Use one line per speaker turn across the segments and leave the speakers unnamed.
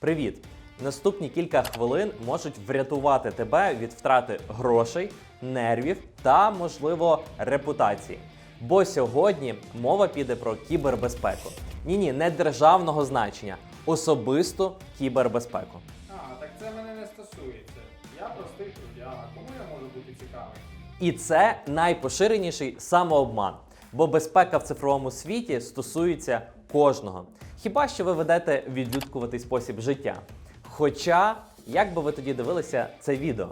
Привіт! Наступні кілька хвилин можуть врятувати тебе від втрати грошей, нервів та, можливо, репутації. Бо сьогодні мова піде про кібербезпеку. Ні, ні, не державного значення, особисту кібербезпеку.
А, так це мене не стосується. Я простий трудяга, кому я можу бути цікавий?
І це найпоширеніший самообман, бо безпека в цифровому світі стосується кожного. Хіба що ви ведете відлюдкуватий спосіб життя? Хоча, як би ви тоді дивилися це відео?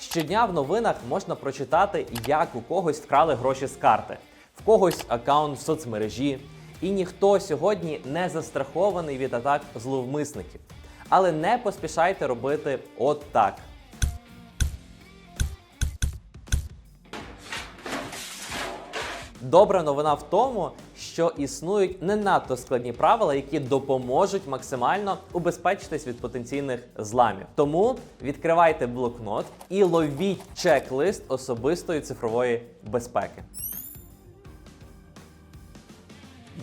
Щодня в новинах можна прочитати, як у когось вкрали гроші з карти, в когось аккаунт в соцмережі, і ніхто сьогодні не застрахований від атак зловмисників. Але не поспішайте робити от так. Добра новина в тому, що існують не надто складні правила, які допоможуть максимально убезпечитись від потенційних зламів. Тому відкривайте блокнот і ловіть чек-лист особистої цифрової безпеки.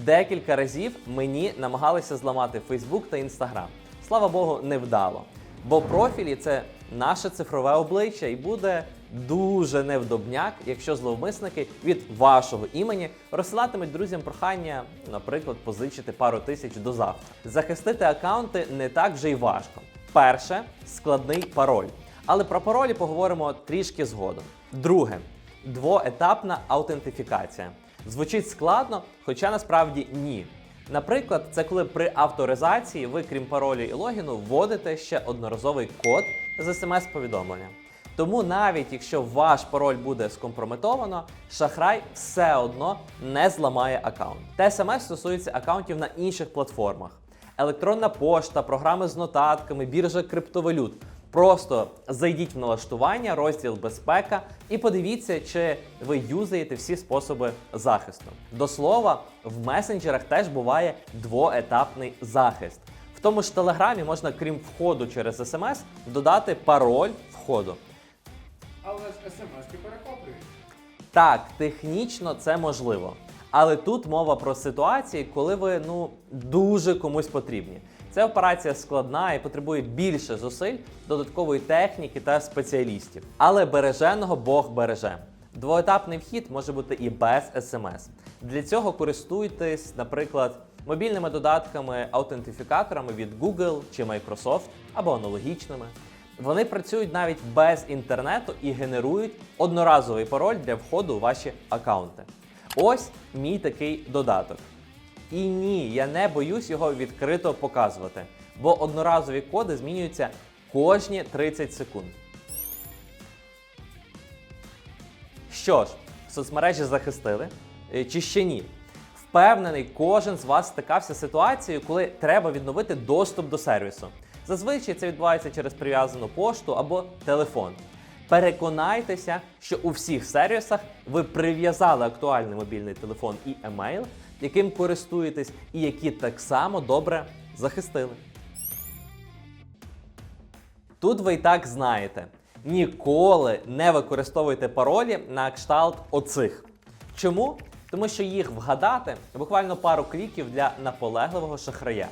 Декілька разів мені намагалися зламати Facebook та Instagram. Слава Богу, не вдало. Бо профілі це наше цифрове обличчя і буде дуже невдобняк, якщо зловмисники від вашого імені розсилатимуть друзям прохання, наприклад, позичити пару тисяч до завтра. Захистити аккаунти не так вже й важко. Перше складний пароль. Але про паролі поговоримо трішки згодом. Друге двоетапна аутентифікація. Звучить складно, хоча насправді ні. Наприклад, це коли при авторизації ви, крім паролю і логіну, вводите ще одноразовий код з смс-повідомлення. Тому навіть якщо ваш пароль буде скомпрометовано, шахрай все одно не зламає аккаунт. Те саме стосується аккаунтів на інших платформах. Електронна пошта, програми з нотатками, біржа криптовалют. Просто зайдіть в налаштування, розділ безпека і подивіться, чи ви юзаєте всі способи захисту. До слова, в месенджерах теж буває двоетапний захист. В тому ж телеграмі можна, крім входу через смс, додати пароль входу.
Смс-ки перехоплюють.
Так, технічно це можливо. Але тут мова про ситуації, коли ви ну дуже комусь потрібні. Ця операція складна і потребує більше зусиль, додаткової техніки та спеціалістів. Але береженого Бог береже. Двоетапний вхід може бути і без смс. Для цього користуйтесь, наприклад, мобільними додатками, аутентифікаторами від Google чи Microsoft або аналогічними. Вони працюють навіть без інтернету і генерують одноразовий пароль для входу у ваші аккаунти. Ось мій такий додаток. І ні, я не боюсь його відкрито показувати, бо одноразові коди змінюються кожні 30 секунд. Що ж, соцмережі захистили Е, чи ще ні? Впевнений, кожен з вас стикався з ситуацією, коли треба відновити доступ до сервісу. Зазвичай це відбувається через прив'язану пошту або телефон. Переконайтеся, що у всіх сервісах ви прив'язали актуальний мобільний телефон і емейл, яким користуєтесь, і які так само добре захистили. Тут ви і так знаєте. Ніколи не використовуйте паролі на кшталт оцих. Чому? Тому що їх вгадати буквально пару кліків для наполегливого шахрая.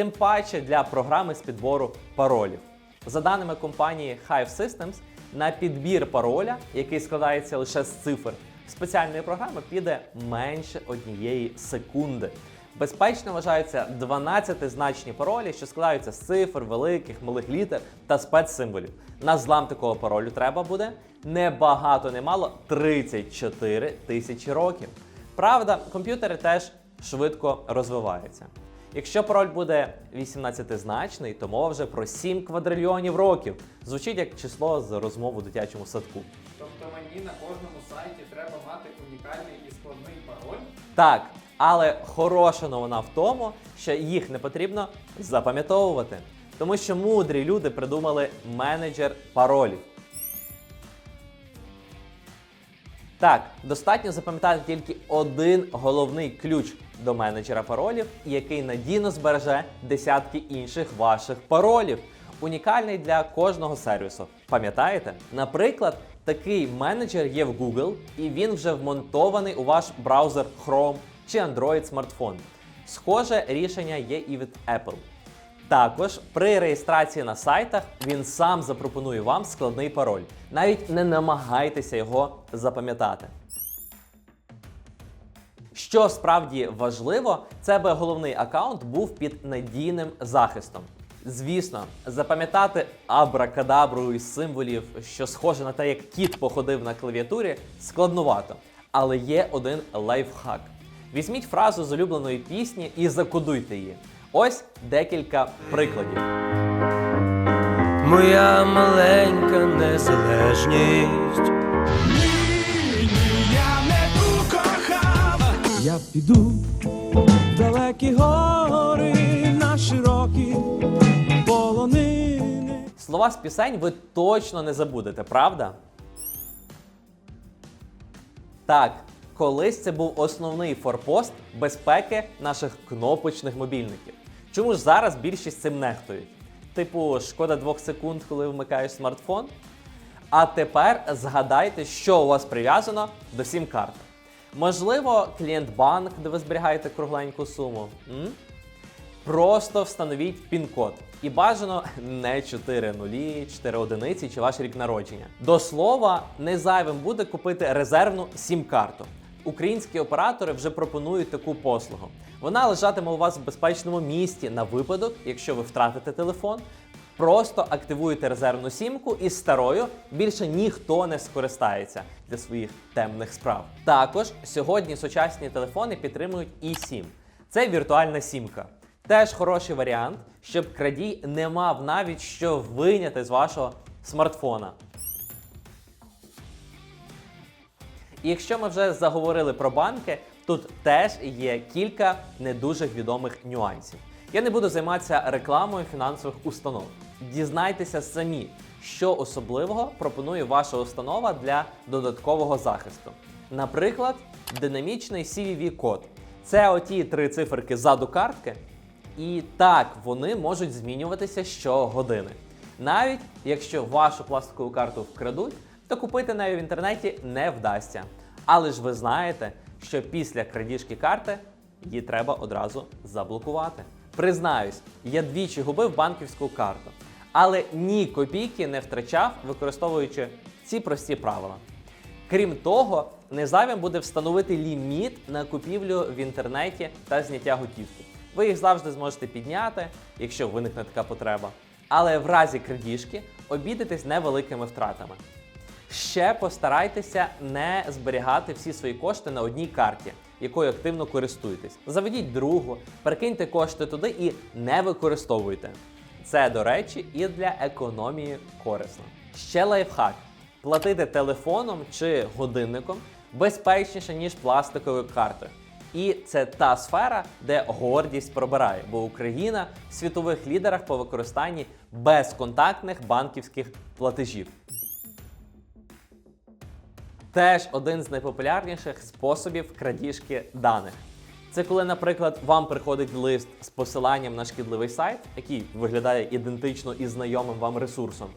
Тим паче для програми з підбору паролів. За даними компанії Hive Systems, на підбір пароля, який складається лише з цифр, спеціальної програми піде менше однієї секунди. Безпечно вважаються 12-значні паролі, що складаються з цифр, великих, малих літер та спецсимволів. На злам такого паролю треба буде не багато, не мало 34 тисячі років. Правда, комп'ютери теж швидко розвиваються. Якщо пароль буде 18-значний, то мова вже про 7 квадрильйонів років. Звучить як число з розмов у дитячому садку.
Тобто мені на кожному сайті треба мати унікальний і складний пароль.
Так, але хороша новина в тому, що їх не потрібно запам'ятовувати. Тому що мудрі люди придумали менеджер паролів. Так, достатньо запам'ятати тільки один головний ключ до менеджера паролів, який надійно збереже десятки інших ваших паролів. Унікальний для кожного сервісу. Пам'ятаєте? Наприклад, такий менеджер є в Google, і він вже вмонтований у ваш браузер Chrome чи Android смартфон. Схоже рішення є і від Apple. Також при реєстрації на сайтах він сам запропонує вам складний пароль. Навіть не намагайтеся його запам'ятати. Що справді важливо, це би головний аккаунт був під надійним захистом. Звісно, запам'ятати абракадабру із символів, що схоже на те, як кіт походив на клавіатурі, складнувато. Але є один лайфхак. Візьміть фразу з улюбленої пісні і закодуйте її. Ось декілька прикладів.
Моя маленька незалежність.
Слова з пісень ви точно не забудете, правда? Так, колись це був основний форпост безпеки наших кнопочних мобільників. Чому ж зараз більшість цим нехтують? Типу, шкода двох секунд, коли вмикаєш смартфон. А тепер згадайте, що у вас прив'язано до сім-карт. Можливо, клієнт-банк, де ви зберігаєте кругленьку суму. М? Просто встановіть пін-код. І бажано не 4 нулі, 4 одиниці чи ваш рік народження. До слова, не зайвим буде купити резервну сім-карту. Українські оператори вже пропонують таку послугу. Вона лежатиме у вас в безпечному місці на випадок, якщо ви втратите телефон. Просто активуєте резервну сімку і старою більше ніхто не скористається для своїх темних справ. Також сьогодні сучасні телефони підтримують eSIM. Це віртуальна сімка. Теж хороший варіант, щоб крадій не мав навіть що виняти з вашого смартфона. І якщо ми вже заговорили про банки, тут теж є кілька не дуже відомих нюансів. Я не буду займатися рекламою фінансових установ. Дізнайтеся самі, що особливого пропонує ваша установа для додаткового захисту. Наприклад, динамічний CVV-код. Це оті три циферки ззаду картки, і так вони можуть змінюватися щогодини. Навіть якщо вашу пластикову карту вкрадуть, то купити нею в інтернеті не вдасться. Але ж ви знаєте, що після крадіжки карти її треба одразу заблокувати. Признаюсь, я двічі губив банківську карту, але ні копійки не втрачав, використовуючи ці прості правила. Крім того, незайвим буде встановити ліміт на купівлю в інтернеті та зняття готівки. Ви їх завжди зможете підняти, якщо виникне така потреба. Але в разі крадіжки обійдетесь невеликими втратами. Ще постарайтеся не зберігати всі свої кошти на одній карті, якою активно користуєтесь. Заведіть другу, перекиньте кошти туди і не використовуйте. Це, до речі, і для економії корисно. Ще лайфхак: платити телефоном чи годинником безпечніше, ніж пластиковою картою. І це та сфера, де гордість пробирає, бо Україна в світових лідерах по використанні безконтактних банківських платежів. Теж один з найпопулярніших способів крадіжки даних. Це коли, наприклад, вам приходить лист з посиланням на шкідливий сайт, який виглядає ідентично із знайомим вам ресурсом.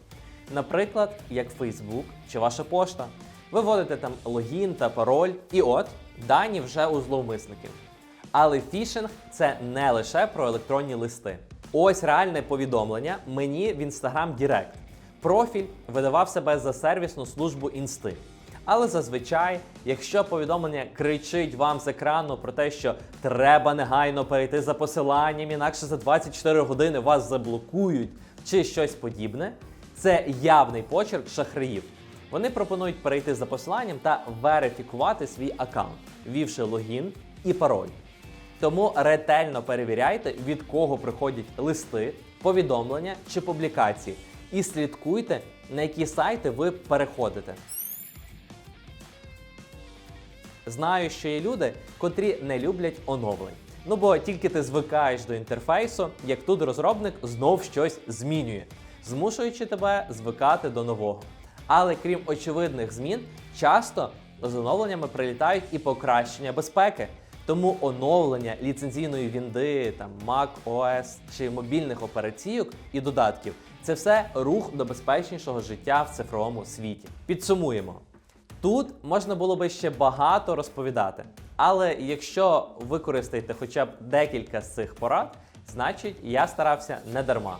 Наприклад, як Facebook чи ваша пошта. Ви вводите там логін та пароль, і от дані вже у зловмисників. Але фішинг це не лише про електронні листи. Ось реальне повідомлення мені в Instagram Direct. Профіль видавав себе за сервісну службу інсти. Але зазвичай, якщо повідомлення кричить вам з екрану про те, що треба негайно перейти за посиланням, інакше за 24 години вас заблокують чи щось подібне, це явний почерк шахраїв. Вони пропонують перейти за посиланням та верифікувати свій аккаунт, ввівши логін і пароль. Тому ретельно перевіряйте, від кого приходять листи, повідомлення чи публікації, і слідкуйте, на які сайти ви переходите. Знаю, що є люди, котрі не люблять оновлень. Ну бо тільки ти звикаєш до інтерфейсу, як тут розробник знов щось змінює, змушуючи тебе звикати до нового. Але крім очевидних змін, часто з оновленнями прилітають і покращення безпеки. Тому оновлення ліцензійної вінди, там Mac OS чи мобільних операційок і додатків це все рух до безпечнішого життя в цифровому світі. Підсумуємо. Тут можна було би ще багато розповідати. Але якщо використаєте хоча б декілька з цих порад, Значить, я старався не дарма.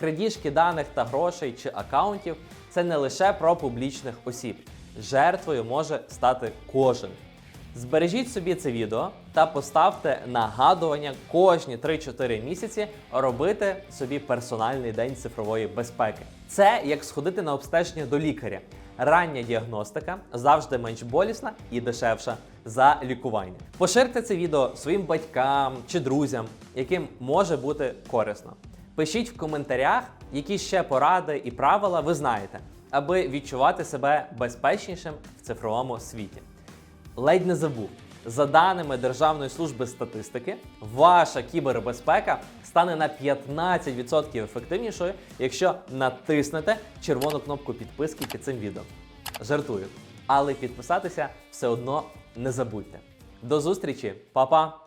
Крадіжки даних та грошей чи акаунтів це не лише про публічних осіб. Жертвою може стати кожен. Збережіть собі це відео та поставте нагадування кожні 3-4 місяці робити собі персональний день цифрової безпеки. Це як сходити на обстеження до лікаря. Рання діагностика завжди менш болісна і дешевша за лікування. Поширте це відео своїм батькам чи друзям, яким може бути корисно. Пишіть в коментарях, які ще поради і правила ви знаєте, аби відчувати себе безпечнішим в цифровому світі. Ледь не забув. За даними Державної служби статистики, ваша кібербезпека стане на 15% ефективнішою, якщо натиснете червону кнопку підписки під цим відео. Жартую. Але підписатися все одно не забудьте. До зустрічі, Па-па!